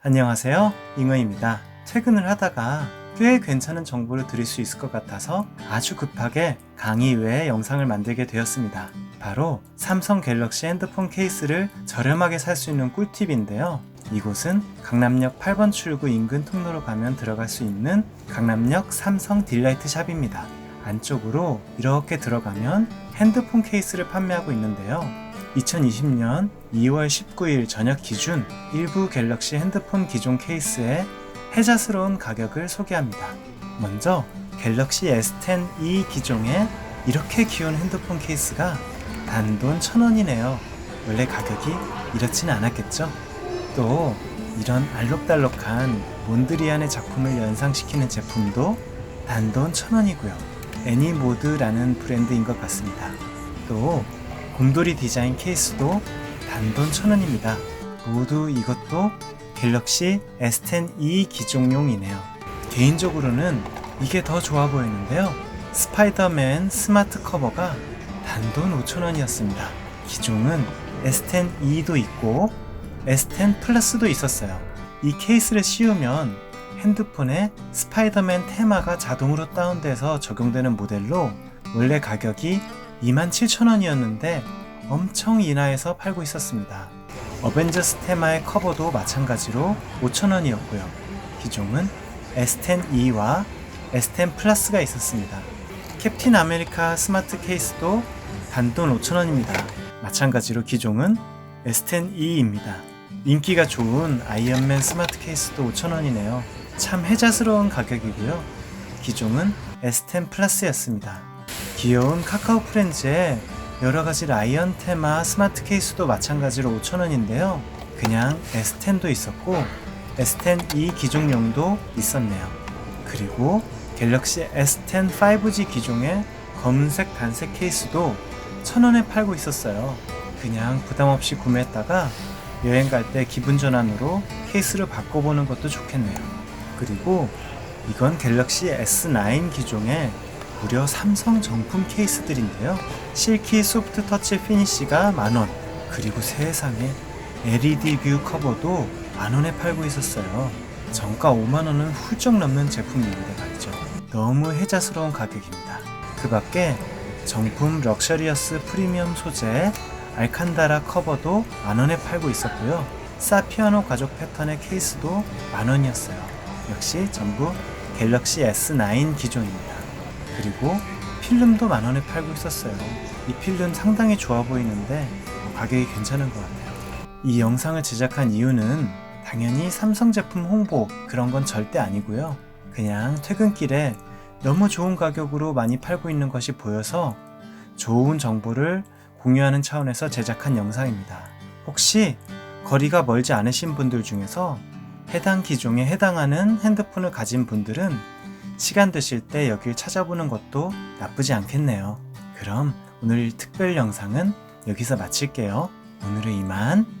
안녕하세요. 잉어입니다. 퇴근을 하다가 꽤 괜찮은 정보를 드릴 수 있을 것 같아서 아주 급하게 강의 외에 영상을 만들게 되었습니다. 바로 삼성 갤럭시 핸드폰 케이스를 저렴하게 살 수 있는 꿀팁인데요. 이곳은 강남역 8번 출구 인근 통로로 가면 들어갈 수 있는 강남역 삼성 딜라이트 샵입니다. 안쪽으로 이렇게 들어가면 핸드폰 케이스를 판매하고 있는데요. 2020년 2월 19일 저녁 기준 일부 갤럭시 핸드폰 기존 케이스의 혜자스러운 가격을 소개합니다. 먼저 갤럭시 S10e 기종의 이렇게 귀여운 핸드폰 케이스가 단돈 1000원이네요. 원래 가격이 이렇진 않았겠죠? 또 이런 알록달록한 몬드리안의 작품을 연상시키는 제품도 단돈 1000원이고요. 애니모드라는 브랜드인 것 같습니다. 또 곰돌이 디자인 케이스도 단돈 1000원입니다. 모두 이것도 갤럭시 S10e 기종용이네요. 개인적으로는 이게 더 좋아 보이는데요. 스파이더맨 스마트 커버가 단돈 5,000원이었습니다. 기종은 S10e도 있고 S10 플러스도 있었어요. 이 케이스를 씌우면 핸드폰에 스파이더맨 테마가 자동으로 다운돼서 적용되는 모델로 원래 가격이 27,000원이었는데 엄청 인하해서 팔고 있었습니다. 어벤져스 테마의 커버도 마찬가지로 5,000원이었고요. 기종은 S10e와 S10 플러스가 있었습니다. 캡틴 아메리카 스마트 케이스도 단돈 5,000원입니다. 마찬가지로 기종은 S10e입니다. 인기가 좋은 아이언맨 스마트 케이스도 5,000원이네요. 참 혜자스러운 가격이고요. 기종은 S10 플러스였습니다. 귀여운 카카오 프렌즈의 여러 가지 라이언 테마 스마트 케이스도 마찬가지로 5,000원인데요. 그냥 S10도 있었고 S10e 기종용도 있었네요. 그리고 갤럭시 S10 5G 기종의 검은색 단색 케이스도 1,000원에 팔고 있었어요. 그냥 부담 없이 구매했다가 여행 갈 때 기분 전환으로 케이스를 바꿔보는 것도 좋겠네요. 그리고 이건 갤럭시 S9 기종의 무려 삼성 정품 케이스들인데요. 실키 소프트 터치 피니쉬가 만원, 그리고 세상에 LED 뷰 커버도 만원에 팔고 있었어요. 정가 5만원은 훌쩍 넘는 제품인데 말이죠. 너무 혜자스러운 가격입니다. 그 밖에 정품 럭셔리어스 프리미엄 소재 알칸다라 커버도 만원에 팔고 있었고요. 사피아노 가죽 패턴의 케이스도 만원이었어요. 역시 전부 갤럭시 S9 기종입니다. 그리고 필름도 만 원에 팔고 있었어요. 이 필름 상당히 좋아 보이는데 가격이 괜찮은 것 같아요. 이 영상을 제작한 이유는 당연히 삼성 제품 홍보 그런 건 절대 아니고요. 그냥 퇴근길에 너무 좋은 가격으로 많이 팔고 있는 것이 보여서 좋은 정보를 공유하는 차원에서 제작한 영상입니다. 혹시 거리가 멀지 않으신 분들 중에서 해당 기종에 해당하는 핸드폰을 가진 분들은 시간 되실 때 여길 찾아보는 것도 나쁘지 않겠네요. 그럼 오늘 특별 영상은 여기서 마칠게요. 오늘은 이만.